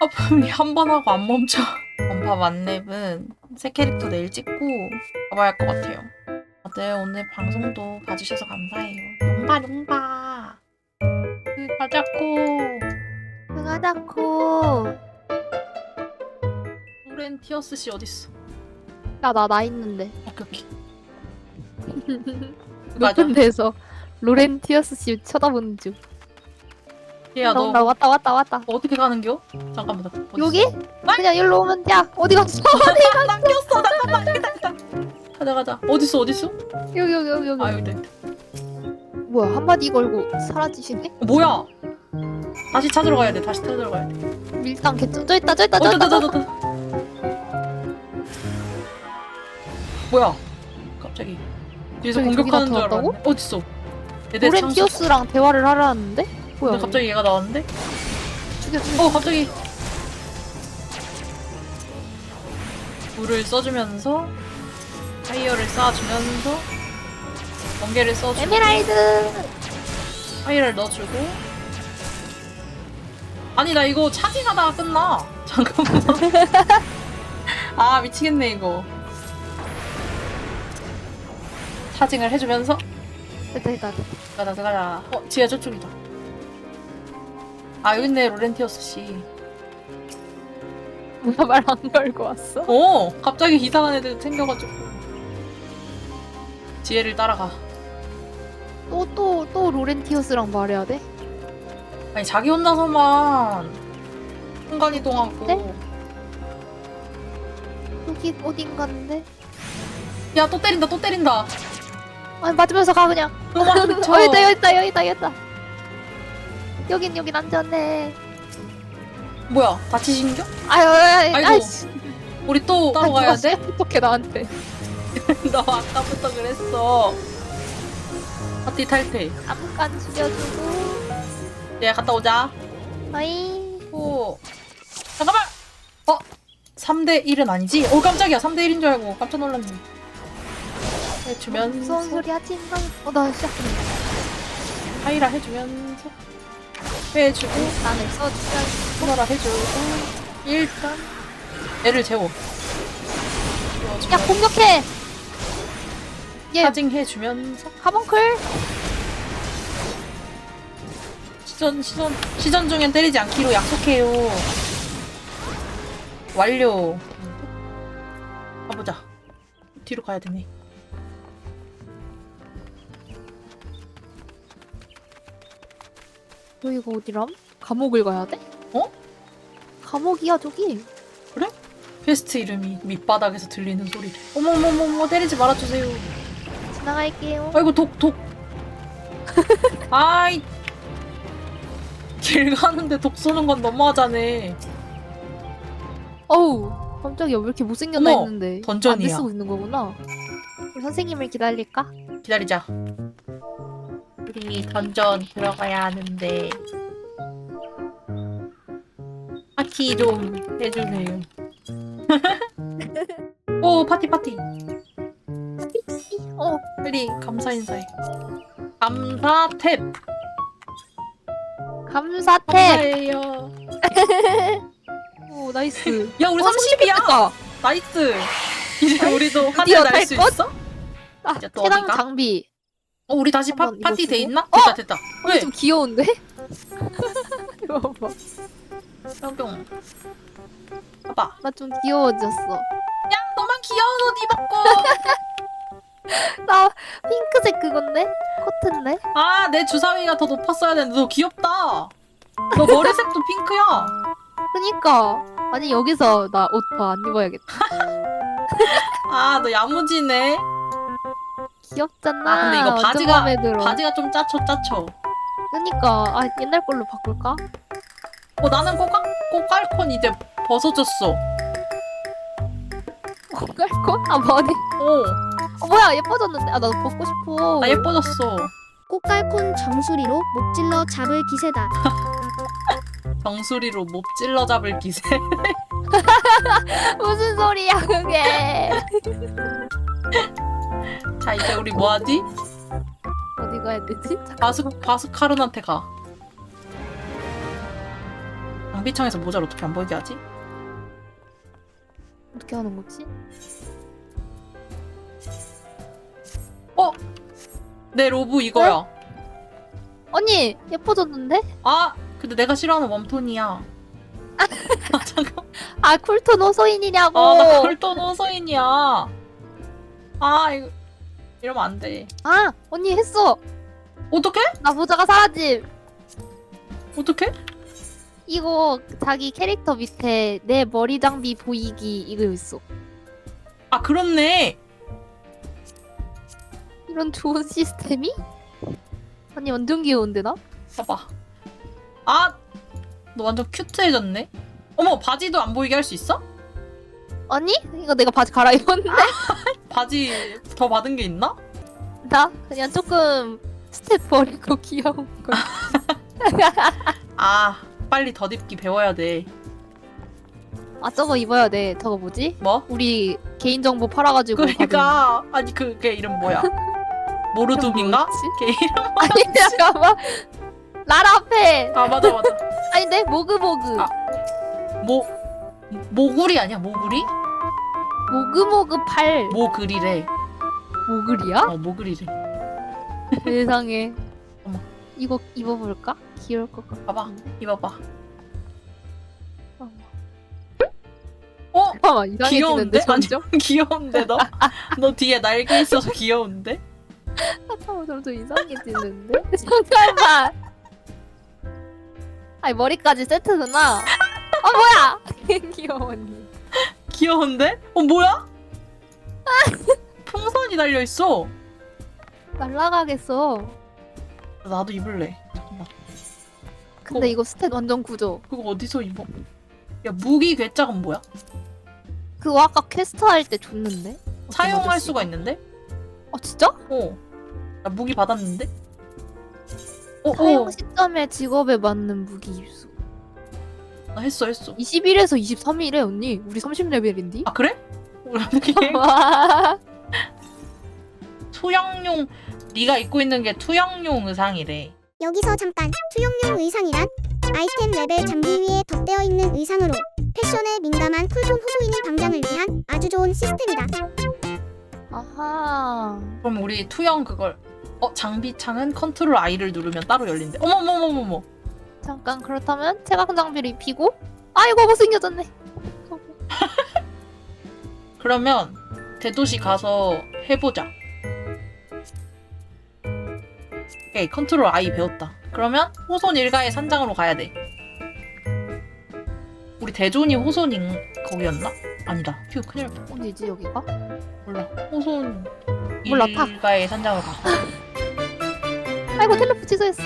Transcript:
아픔이 한 번 하고 안 멈춰. 원파 만렙은 새 캐릭터 내일 찍고 가봐야 할 것 같아요. 다들 오늘 방송도 봐주셔서 감사해요. 용바 용바. 그 가자코. 응하다코 오렌 티어스 씨 어딨어? 야나 나 있는데 오케이 오케이. 맞아. 높은 데서 로렌티어스 씨 쳐다보는 중 얘야 너나 왔다 왔다 왔다 어떻게 가는겨? 잠깐만 나 어딨어? 여기? 그냥 일로 오면 야 어디 갔어? 남겼어 잠깐만 여기다 여기다. 가자 가자. 어딨어 어딨어? 여기 여기 여기 여기 아 여기다 여기다. 뭐야 한마디 걸고 사라지시네? 어, 뭐야? 다시 찾으러 가야 돼. 다시 찾으러 가야 돼. 밀당 개점 저 있다 저 있다 어, 저다 있다 다저다 있다 다 뭐야? 갑자기 뒤에서 저기 공격하는 줄 나타났다고? 알았네. 어딨어? 얘네 창수. 로렌티어스랑 대화를 하라는데? 뭐야 근데 갑자기 얘가 나왔는데? 죽여 죽여. 어 갑자기. 불을 써주면서 파이어를 쏴주면서 번개를 써주고 에메랄드! 파이어를 넣어주고. 아니 나 이거 차징하다가 끝나. 잠깐만. 아 미치겠네 이거. 차징을 해주면서. 됐다 됐다 됐다. 가자 가자. 어 지하 저쪽이다 아 여기 있네 로렌티어스 씨 누가 말 안 걸고 왔어? 어 갑자기 이상한 애들 생겨가지고 지혜를 따라가 또 또 또 로렌티어스랑 말해야 돼? 아니 자기 혼자서만 순간 이동하고 네? 여기 어딘가인데? 야 또 때린다 또 때린다 아니 맞으면서 가 그냥 도망쳐 어 있다 여기 있다 여기 있다 여기 있다 여긴 여긴 안전해. 뭐야? 다치신겨? 아유 아유 아이고. 아이씨. 우리 또 따로 가야 돼? 어떻게 나한테. 너 아까부터 그랬어. 파티 탈퇴. 잠깐 죽여주고. 얘 갔다 오자. 아이. 오. 잠깐만! 어? 3대 1은 아니지? 오 깜짝이야. 3대 1인 줄 알고 깜짝 놀랐네. 해주면서. 무서운 소리 하지 마. 어 나 시작했네. 하이라 해주면서 해주고 써주면 하나라 해주고 일단 얘를 재워. 야 공격해! 얘 사징 해주면서. 가방클? 시전 시전 시전 중엔 때리지 않기로 약속해요. 완료. 가보자. 뒤로 가야 되네 여기가 어디람? 감옥을 가야 돼? 어? 감옥이야 저기. 퀘스트 이름이 밑바닥에서 들리는 소리 어머머머머 때리지 말아주세요. 지나갈게요. 아이고 독 독. 아이. 길 가는데 독 쏘는 건 너무하자네 어우 깜짝이야. 왜 이렇게 못생겼나 어머, 했는데. 던전이야. 안돼 쓰고 있는 거구나. 우리 선생님을 기다릴까? 기다리자 우리 던전 들어가야 하는데. 파티 좀 해주세요. 오 파티 파티. 어 빨리 감사 인사해. 감사 탭. 감사탭. 감사해요. 오 나이스. 야 우리 어, 30이야? 나이스. 이제 우리도 드디어 하늘 날수 탈 것? 있어? 아 이제 또 최강 어디가? 장비 어 우리 다시 파, 한번 이거 파티 돼? 있나? 됐다 됐다 어, 왜? 좀 귀여운데? 이거 봐. 뿅뿅 봐봐 나 좀 귀여워졌어. 야 너만 귀여워서 니 받고 나 핑크색 그건데? 코트인데? 아, 내 주사위가 더 높았어야 되는데 너 귀엽다. 너 머리색도 핑크야. 그니까. 아니, 여기서 나 옷 더 안 입어야겠다. 아, 너 야무지네. 귀엽잖아. 아, 근데 이거 바지가- 마음에 들어. 바지가 좀 짜쳐 짜쳐. 그니까. 아, 옛날 걸로 바꿀까? 어, 나는 꼬깔 꼬깔콘 이제 벗어졌어. 꼬깔콘? 아, 머리. 어, 어, 뭐야, 예뻐졌는데? 아, 나도 벗고 싶어. 나 예뻐졌어. 꽃갈콘 정수리로 목 질러 잡을 기세다. 정수리로 몹 찔러 잡을 기세. 무슨 소리야, 그게. 자, 이제 우리 뭐 하지? 어디 가야 되지? 바스 바스카른한테 가. 장비창에서 모자를 어떻게 안 보이게 하지? 어떻게 하는 거지? 내 로브 이거야. 언니 예뻐졌는데? 아 근데 내가 싫어하는 웜톤이야. 아 잠깐. 아 쿨톤 호소인이냐고. 아나 쿨톤 호소인이야. 아 이거 이러면 안 돼. 아, 언니 했어. 어떻게? 나 모자가 사라짐. 어떻게? 이거 자기 캐릭터 밑에 내 머리 장비 보이기 이거 있어. 아 그렇네. 이런 좋은 시스템이? 언니 완전 귀여운데 나? 봐봐. 아, 너 완전 큐트해졌네. 어머, 바지도 안 보이게 할 수 있어? 언니? 이거 내가 바지 갈아입었는데? 바지 더 받은 게 있나? 나 그냥 조금 스텝 버리고 귀여운 거. 아, 빨리 덧입기 배워야 돼. 아 저거 입어야 돼. 저거 뭐지? 뭐? 우리 개인정보 팔아가지고 받은 그러니까 아니 그게 이름 뭐야? 모르둠인가? 뭐였지? 걔 이름 아니 잠깐만 라라페 아 맞아 맞아. 아닌데 모그모그 아. 모 모구리 아니야 모구리? 모그모그 팔 모그리래. 모글이야? 어 모그리래. 세상에 어머. 이거 입어볼까? 귀여울 것 같아 봐봐 입어봐. 어 잠깐만 이상해지는데 귀여운데? 점점 귀여운데 너? 너 뒤에 날개 있어서 귀여운데? 잠깐만 점점 이상해지는데 잠깐만 아니 머리까지 세트구나 아 뭐야 귀여워 언니 귀여운데? 어 뭐야? 풍선이 달려 있어. 날라가겠어 나도 입을래. 잠깐만. 근데 어. 이거 스탯 완전 구조 그거 어디서 입어? 야 무기 괴짝은 뭐야? 그거 아까 퀘스트 할 때 줬는데 사용할? 수가 있는데? 아 진짜? 어. 나 무기 받았는데? 어, 사용 어. 시점에 직업에 맞는 무기 입수 나 했어, 했어. 21에서 23일에 언니 우리 30레벨인데? 아, 그래? 우리 어떻게 와 투영용 네가 입고 있는 게 투영용 의상이래. 여기서 잠깐 투영용 의상이란 아이템 레벨 장비 위에 덧대어 있는 의상으로 패션에 민감한 쿨톤 호소인인 방장을 위한 아주 좋은 시스템이다. 아하 그럼 우리 투영 그걸 어 장비창은 컨트롤 I를 누르면 따로 열린대. 어머머머머머. 잠깐 그렇다면 체각 장비를 입히고 아이고 못생겨졌네 그러면 대도시 가서 해보자. 오케이 컨트롤 I 배웠다. 그러면 호손 일가의 산장으로 가야 돼. 우리 대존이 호손인 거기였나? 아니다. 휴 큰일 났다. 어디지 여기가? 몰라. 호손 몰라, 타. 일가의 산장으로 가. 아이고 텔레포 취소했어